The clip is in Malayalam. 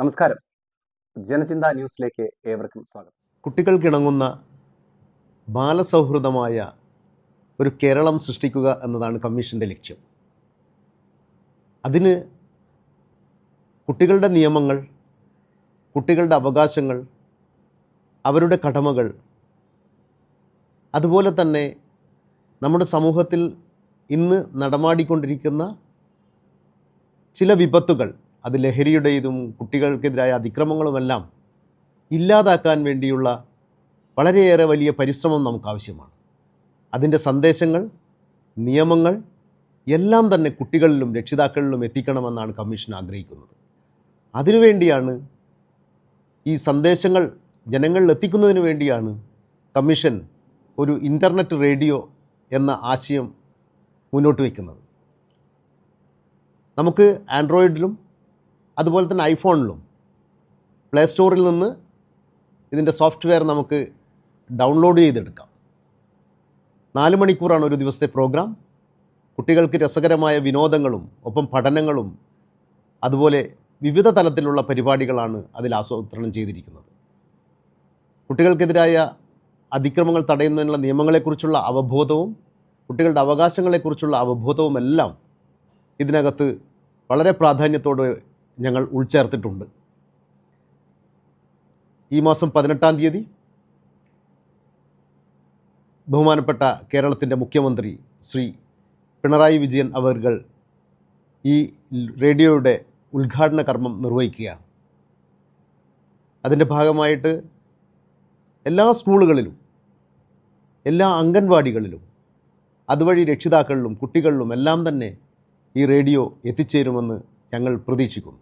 നമസ്കാരം. ജനചിന്ത ന്യൂസിലേക്ക് ഏവർക്കും സ്വാഗതം. കുട്ടികൾക്കിണങ്ങുന്ന ബാലസൗഹൃദമായ ഒരു കേരളം സൃഷ്ടിക്കുക എന്നതാണ് കമ്മീഷന്റെ ലക്ഷ്യം. അതിന് കുട്ടികളുടെ നിയമങ്ങൾ കുട്ടികളുടെ അവകാശങ്ങൾ അവരുടെ കടമകൾ അതുപോലെ തന്നെ നമ്മുടെ സമൂഹത്തിൽ ഇന്ന് നടമാടിക്കൊണ്ടിരിക്കുന്ന ചില വിപത്തുകൾ അത് ലഹരിയുടേതും കുട്ടികൾക്കെതിരായ അതിക്രമങ്ങളുമെല്ലാം ഇല്ലാതാക്കാൻ വേണ്ടിയുള്ള വളരെയേറെ വലിയ പരിശ്രമം നമുക്ക് ആവശ്യമാണ് അതിന്റെ സന്ദേശങ്ങൾ നിയമങ്ങൾ എല്ലാം തന്നെ കുട്ടികളിലും രക്ഷിതാക്കളിലും എത്തിക്കണമെന്നാണ് കമ്മീഷൻ ആഗ്രഹിക്കുന്നത്. അതിനുവേണ്ടിയാണ് ഈ സന്ദേശങ്ങൾ ജനങ്ങളിൽ എത്തിക്കുന്നതിന് വേണ്ടിയാണ് കമ്മീഷൻ ഒരു ഇന്റർനെറ്റ് റേഡിയോ എന്ന ആശയം മുന്നോട്ട് വയ്ക്കുന്നത്. നമുക്ക് ആൻഡ്രോയിഡിലും അതുപോലെ തന്നെ ഐഫോണിലും പ്ലേ സ്റ്റോറിൽ നിന്ന് ഇതിന്റെ സോഫ്റ്റ്വെയർ നമുക്ക് ഡൗൺലോഡ് ചെയ്തെടുക്കാം. നാല് മണിക്കൂറാണ് ഒരു ദിവസത്തെ പ്രോഗ്രാം. കുട്ടികൾക്ക് രസകരമായ വിനോദങ്ങളും ഒപ്പം പഠനങ്ങളും അതുപോലെ വിവിധ തലത്തിലുള്ള പരിപാടികളാണ് അതിൽ ആസൂത്രണം ചെയ്തിരിക്കുന്നത്. കുട്ടികൾക്കെതിരായ അതിക്രമങ്ങൾ തടയുന്നതിനുള്ള നിയമങ്ങളെക്കുറിച്ചുള്ള അവബോധവും കുട്ടികളുടെ അവകാശങ്ങളെക്കുറിച്ചുള്ള അവബോധവുമെല്ലാം ഇതിനകത്ത് വളരെ പ്രാധാന്യത്തോടെ ഞങ്ങൾ ഉൾച്ചേർത്തിട്ടുണ്ട്. ഈ മാസം പതിനെട്ടാം തീയതി ബഹുമാനപ്പെട്ട കേരളത്തിന്റെ മുഖ്യമന്ത്രി ശ്രീ പിണറായി വിജയൻ അവർകൾ ഈ റേഡിയോയുടെ ഉദ്ഘാടന കർമ്മം നിർവഹിക്കുകയാണ്. അതിന്റെ ഭാഗമായിട്ട് എല്ലാ സ്കൂളുകളിലും എല്ലാ അംഗൻവാടികളിലും അതുവഴി രക്ഷിതാക്കളിലും കുട്ടികളിലും എല്ലാം തന്നെ ഈ റേഡിയോ എത്തിച്ചേരുമെന്ന് ഞങ്ങൾ പ്രതീക്ഷിക്കുന്നു.